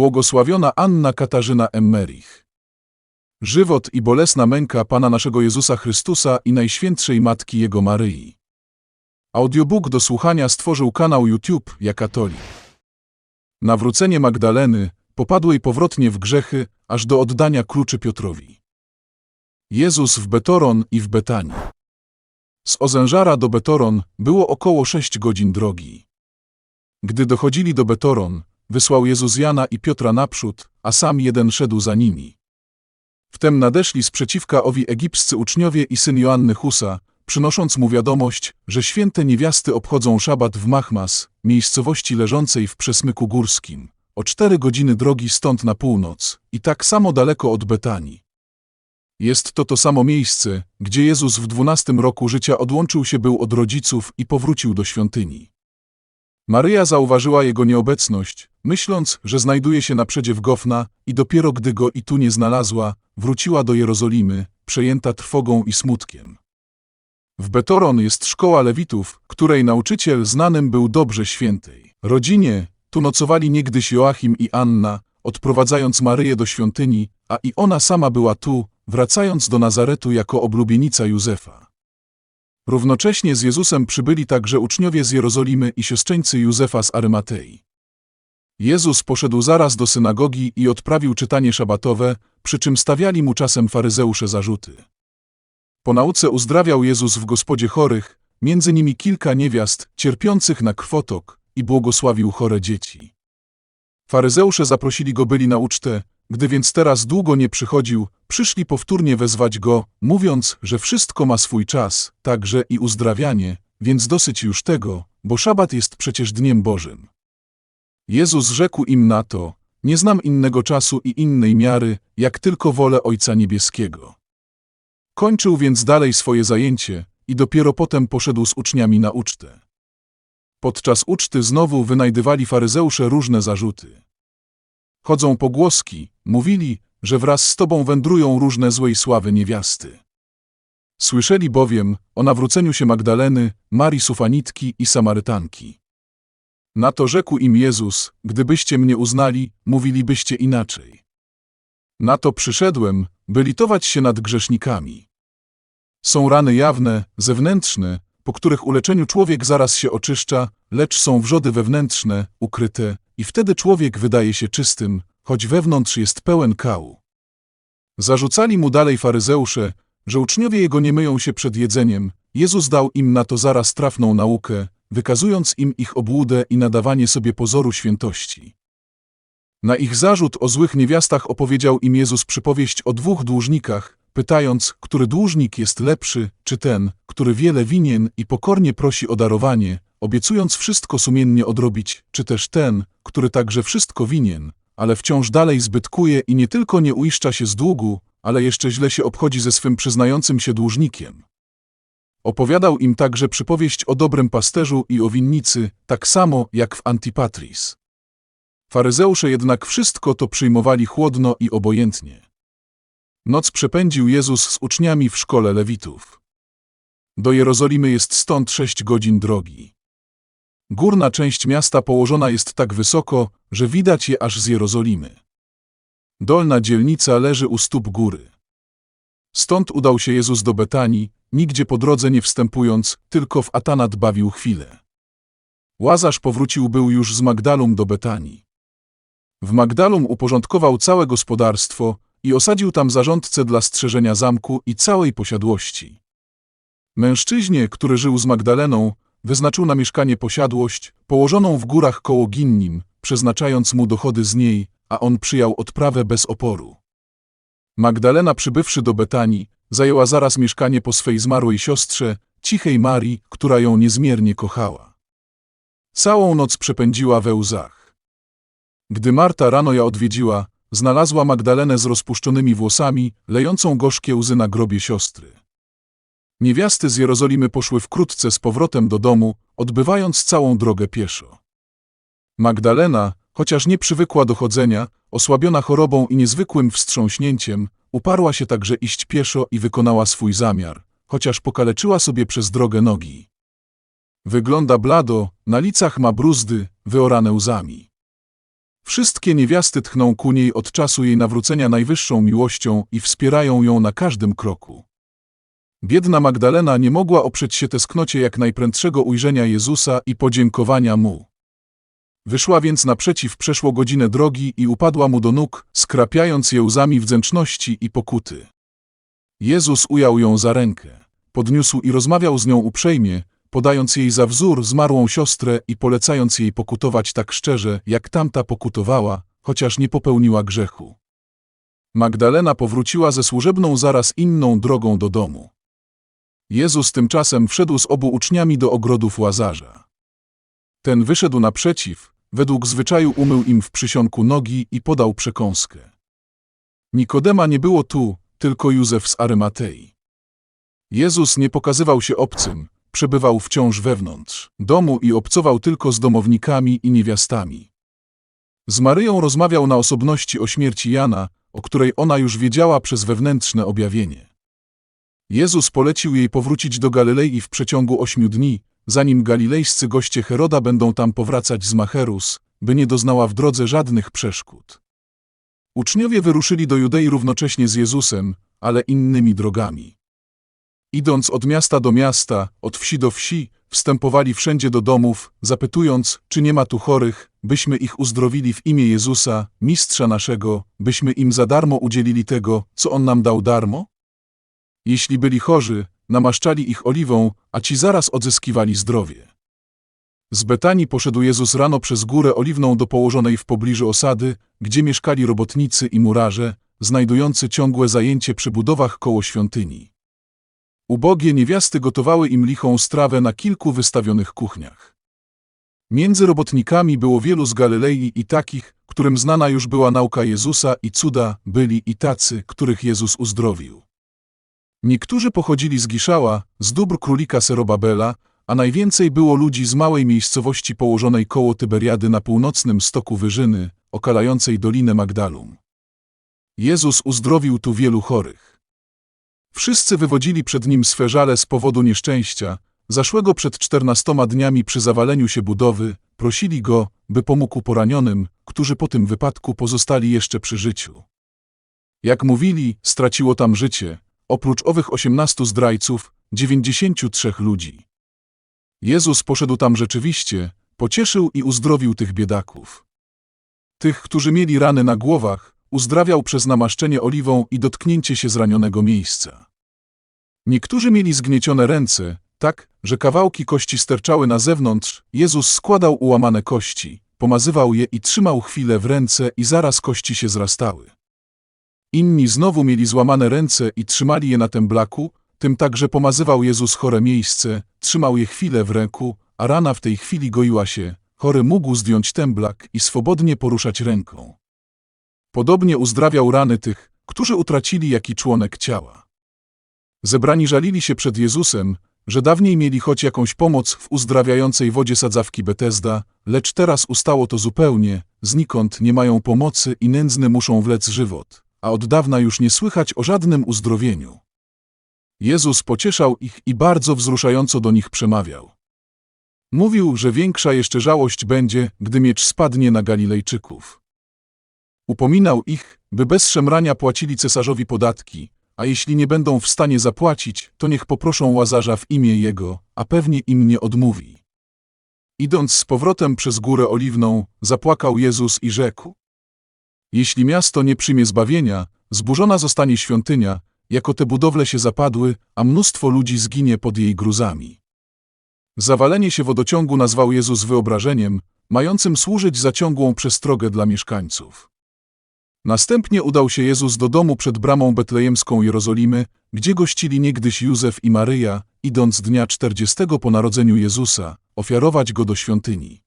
Błogosławiona Anna Katarzyna Emmerich. Żywot i bolesna męka Pana naszego Jezusa Chrystusa i Najświętszej Matki Jego Maryi. Audiobook do słuchania stworzył kanał YouTube Ja Katolik. Nawrócenie Magdaleny, popadłej powrotnie w grzechy, aż do oddania kluczy Piotrowi. Jezus w Betoron i w Betanii. Z Ozężara do Betoron było około sześć godzin drogi. Gdy dochodzili do Betoron, wysłał Jezus Jana i Piotra naprzód, a sam jeden szedł za nimi. Wtem nadeszli sprzeciwka owi egipscy uczniowie i syn Joanny Husa, przynosząc mu wiadomość, że święte niewiasty obchodzą szabat w Machmas, miejscowości leżącej w przesmyku górskim, o cztery godziny drogi stąd na północ i tak samo daleko od Betanii. Jest to to samo miejsce, gdzie Jezus w dwunastym roku życia odłączył się był od rodziców i powrócił do świątyni. Maryja zauważyła jego nieobecność, myśląc, że znajduje się na w Gofna i dopiero gdy go i tu nie znalazła, wróciła do Jerozolimy, przejęta trwogą i smutkiem. W Betoron jest szkoła lewitów, której nauczyciel znanym był dobrze świętej. Rodzinie, tu nocowali niegdyś Joachim i Anna, odprowadzając Maryję do świątyni, a i ona sama była tu, wracając do Nazaretu jako oblubienica Józefa. Równocześnie z Jezusem przybyli także uczniowie z Jerozolimy i siostrzeńcy Józefa z Arymatei. Jezus poszedł zaraz do synagogi i odprawił czytanie szabatowe, przy czym stawiali mu czasem faryzeusze zarzuty. Po nauce uzdrawiał Jezus w gospodzie chorych, między nimi kilka niewiast, cierpiących na krwotok, i błogosławił chore dzieci. Faryzeusze zaprosili go byli na ucztę, gdy więc teraz długo nie przychodził, przyszli powtórnie wezwać go, mówiąc, że wszystko ma swój czas, także i uzdrawianie, więc dosyć już tego, bo szabat jest przecież dniem Bożym. Jezus rzekł im na to, nie znam innego czasu i innej miary, jak tylko wolę Ojca Niebieskiego. Kończył więc dalej swoje zajęcie i dopiero potem poszedł z uczniami na ucztę. Podczas uczty znowu wynajdywali faryzeusze różne zarzuty. Chodzą pogłoski, mówili, że wraz z tobą wędrują różne złej sławy niewiasty. Słyszeli bowiem o nawróceniu się Magdaleny, Marii Sufanitki i Samarytanki. Na to rzekł im Jezus, gdybyście mnie uznali, mówilibyście inaczej. Na to przyszedłem, by litować się nad grzesznikami. Są rany jawne, zewnętrzne, po których uleczeniu człowiek zaraz się oczyszcza, lecz są wrzody wewnętrzne, ukryte, i wtedy człowiek wydaje się czystym, choć wewnątrz jest pełen kału. Zarzucali mu dalej faryzeusze, że uczniowie jego nie myją się przed jedzeniem. Jezus dał im na to zaraz trafną naukę, wykazując im ich obłudę i nadawanie sobie pozoru świętości. Na ich zarzut o złych niewiastach opowiedział im Jezus przypowieść o dwóch dłużnikach, pytając, który dłużnik jest lepszy, czy ten, który wiele winien i pokornie prosi o darowanie, obiecując wszystko sumiennie odrobić, czy też ten, który także wszystko winien, ale wciąż dalej zbytkuje i nie tylko nie uiszcza się z długu, ale jeszcze źle się obchodzi ze swym przyznającym się dłużnikiem. Opowiadał im także przypowieść o dobrym pasterzu i o winnicy, tak samo jak w Antipatris. Faryzeusze jednak wszystko to przyjmowali chłodno i obojętnie. Noc przepędził Jezus z uczniami w szkole Lewitów. Do Jerozolimy jest stąd sześć godzin drogi. Górna część miasta położona jest tak wysoko, że widać je aż z Jerozolimy. Dolna dzielnica leży u stóp góry. Stąd udał się Jezus do Betanii, nigdzie po drodze nie wstępując, tylko w Atanat bawił chwilę. Łazarz powrócił był już z Magdalum do Betanii. W Magdalum uporządkował całe gospodarstwo i osadził tam zarządcę dla strzeżenia zamku i całej posiadłości. Mężczyźnie, który żył z Magdaleną, wyznaczył na mieszkanie posiadłość, położoną w górach koło Ginnim, przeznaczając mu dochody z niej, a on przyjął odprawę bez oporu. Magdalena przybywszy do Betanii, zajęła zaraz mieszkanie po swej zmarłej siostrze, cichej Marii, która ją niezmiernie kochała. Całą noc przepędziła we łzach. Gdy Marta rano ją odwiedziła, znalazła Magdalenę z rozpuszczonymi włosami, lejącą gorzkie łzy na grobie siostry. Niewiasty z Jerozolimy poszły wkrótce z powrotem do domu, odbywając całą drogę pieszo. Magdalena, chociaż nie przywykła do chodzenia, osłabiona chorobą i niezwykłym wstrząśnięciem, uparła się także iść pieszo i wykonała swój zamiar, chociaż pokaleczyła sobie przez drogę nogi. Wygląda blado, na licach ma bruzdy, wyorane łzami. Wszystkie niewiasty tchną ku niej od czasu jej nawrócenia najwyższą miłością i wspierają ją na każdym kroku. Biedna Magdalena nie mogła oprzeć się tesknocie jak najprędszego ujrzenia Jezusa i podziękowania Mu. Wyszła więc naprzeciw przeszło godzinę drogi i upadła Mu do nóg, skrapiając je łzami wdzięczności i pokuty. Jezus ujął ją za rękę, podniósł i rozmawiał z nią uprzejmie, podając jej za wzór zmarłą siostrę i polecając jej pokutować tak szczerze, jak tamta pokutowała, chociaż nie popełniła grzechu. Magdalena powróciła ze służebną zaraz inną drogą do domu. Jezus tymczasem wszedł z obu uczniami do ogrodów Łazarza. Ten wyszedł naprzeciw, według zwyczaju umył im w przysionku nogi i podał przekąskę. Nikodema nie było tu, tylko Józef z Arymatei. Jezus nie pokazywał się obcym, przebywał wciąż wewnątrz domu i obcował tylko z domownikami i niewiastami. Z Maryją rozmawiał na osobności o śmierci Jana, o której ona już wiedziała przez wewnętrzne objawienie. Jezus polecił jej powrócić do Galilei w przeciągu ośmiu dni, zanim galilejscy goście Heroda będą tam powracać z Macherus, by nie doznała w drodze żadnych przeszkód. Uczniowie wyruszyli do Judei równocześnie z Jezusem, ale innymi drogami. Idąc od miasta do miasta, od wsi do wsi, wstępowali wszędzie do domów, zapytując, czy nie ma tu chorych, byśmy ich uzdrowili w imię Jezusa, mistrza naszego, byśmy im za darmo udzielili tego, co on nam dał darmo? Jeśli byli chorzy, namaszczali ich oliwą, a ci zaraz odzyskiwali zdrowie. Z Betanii poszedł Jezus rano przez górę oliwną do położonej w pobliżu osady, gdzie mieszkali robotnicy i murarze, znajdujący ciągłe zajęcie przy budowach koło świątyni. Ubogie niewiasty gotowały im lichą strawę na kilku wystawionych kuchniach. Między robotnikami było wielu z Galilei i takich, którym znana już była nauka Jezusa i cuda, byli i tacy, których Jezus uzdrowił. Niektórzy pochodzili z Giszała, z dóbr królika Serobabela, a najwięcej było ludzi z małej miejscowości położonej koło Tyberiady na północnym stoku Wyżyny, okalającej Dolinę Magdalum. Jezus uzdrowił tu wielu chorych. Wszyscy wywodzili przed nim swe żale z powodu nieszczęścia, zaszłego przed czternastoma dniami przy zawaleniu się budowy, prosili go, by pomógł poranionym, którzy po tym wypadku pozostali jeszcze przy życiu. Jak mówili, straciło tam życie, oprócz owych osiemnastu zdrajców, dziewięćdziesięciu trzech ludzi. Jezus poszedł tam rzeczywiście, pocieszył i uzdrowił tych biedaków. Tych, którzy mieli rany na głowach, uzdrawiał przez namaszczenie oliwą i dotknięcie się zranionego miejsca. Niektórzy mieli zgniecione ręce, tak, że kawałki kości sterczały na zewnątrz, Jezus składał ułamane kości, pomazywał je i trzymał chwilę w ręce i zaraz kości się zrastały. Inni znowu mieli złamane ręce i trzymali je na tym blaku, tym także pomazywał Jezus chore miejsce, trzymał je chwilę w ręku, a rana w tej chwili goiła się, chory mógł zdjąć temblak i swobodnie poruszać ręką. Podobnie uzdrawiał rany tych, którzy utracili jaki członek ciała. Zebrani żalili się przed Jezusem, że dawniej mieli choć jakąś pomoc w uzdrawiającej wodzie sadzawki Betesda, lecz teraz ustało to zupełnie, znikąd nie mają pomocy i nędzny muszą wlec żywot, a od dawna już nie słychać o żadnym uzdrowieniu. Jezus pocieszał ich i bardzo wzruszająco do nich przemawiał. Mówił, że większa jeszcze żałość będzie, gdy miecz spadnie na Galilejczyków. Upominał ich, by bez szemrania płacili cesarzowi podatki, a jeśli nie będą w stanie zapłacić, to niech poproszą Łazarza w imię Jego, a pewnie im nie odmówi. Idąc z powrotem przez górę oliwną, zapłakał Jezus i rzekł: Jeśli miasto nie przyjmie zbawienia, zburzona zostanie świątynia, jako te budowle się zapadły, a mnóstwo ludzi zginie pod jej gruzami. Zawalenie się wodociągu nazwał Jezus wyobrażeniem, mającym służyć za ciągłą przestrogę dla mieszkańców. Następnie udał się Jezus do domu przed bramą betlejemską Jerozolimy, gdzie gościli niegdyś Józef i Maryja, idąc dnia czterdziestego po narodzeniu Jezusa, ofiarować go do świątyni.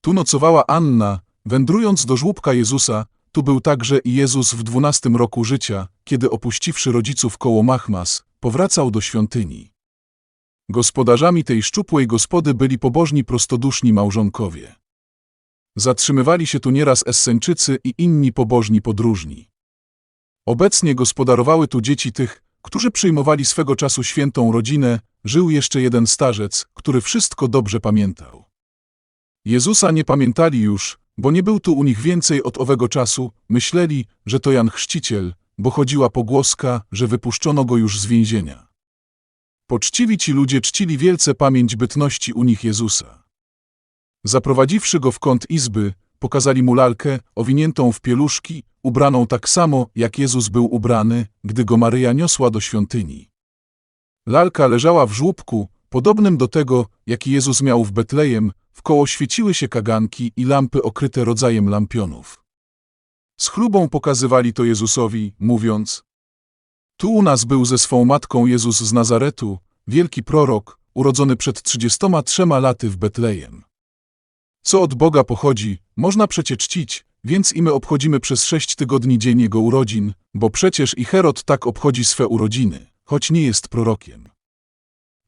Tu nocowała Anna, wędrując do żłóbka Jezusa, tu był także i Jezus w dwunastym roku życia, kiedy opuściwszy rodziców koło Machmas, powracał do świątyni. Gospodarzami tej szczupłej gospody byli pobożni prostoduszni małżonkowie. Zatrzymywali się tu nieraz Esseńczycy i inni pobożni podróżni. Obecnie gospodarowały tu dzieci tych, którzy przyjmowali swego czasu świętą rodzinę, żył jeszcze jeden starzec, który wszystko dobrze pamiętał. Jezusa nie pamiętali już, bo nie był tu u nich więcej od owego czasu, myśleli, że to Jan Chrzciciel, bo chodziła pogłoska, że wypuszczono go już z więzienia. Poczciwi ci ludzie czcili wielce pamięć bytności u nich Jezusa. Zaprowadziwszy go w kąt izby, pokazali mu lalkę, owiniętą w pieluszki, ubraną tak samo, jak Jezus był ubrany, gdy go Maryja niosła do świątyni. Lalka leżała w żłóbku, podobnym do tego, jaki Jezus miał w Betlejem, wkoło świeciły się kaganki i lampy okryte rodzajem lampionów. Z chlubą pokazywali to Jezusowi, mówiąc Tu u nas był ze swą matką Jezus z Nazaretu, wielki prorok, urodzony przed trzydziestoma trzema laty w Betlejem. Co od Boga pochodzi, można przecie czcić, więc i my obchodzimy przez sześć tygodni dzień Jego urodzin, bo przecież i Herod tak obchodzi swe urodziny, choć nie jest prorokiem.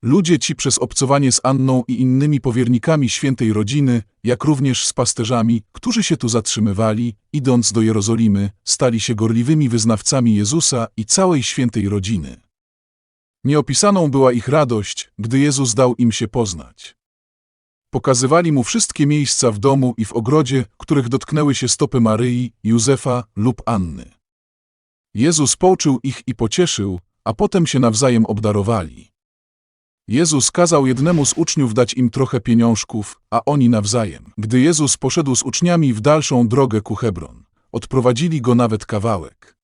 Ludzie ci przez obcowanie z Anną i innymi powiernikami świętej rodziny, jak również z pasterzami, którzy się tu zatrzymywali, idąc do Jerozolimy, stali się gorliwymi wyznawcami Jezusa i całej świętej rodziny. Nieopisaną była ich radość, gdy Jezus dał im się poznać. Pokazywali mu wszystkie miejsca w domu i w ogrodzie, których dotknęły się stopy Maryi, Józefa lub Anny. Jezus pouczył ich i pocieszył, a potem się nawzajem obdarowali. Jezus kazał jednemu z uczniów dać im trochę pieniążków, a oni nawzajem. Gdy Jezus poszedł z uczniami w dalszą drogę ku Hebron, odprowadzili go nawet kawałek.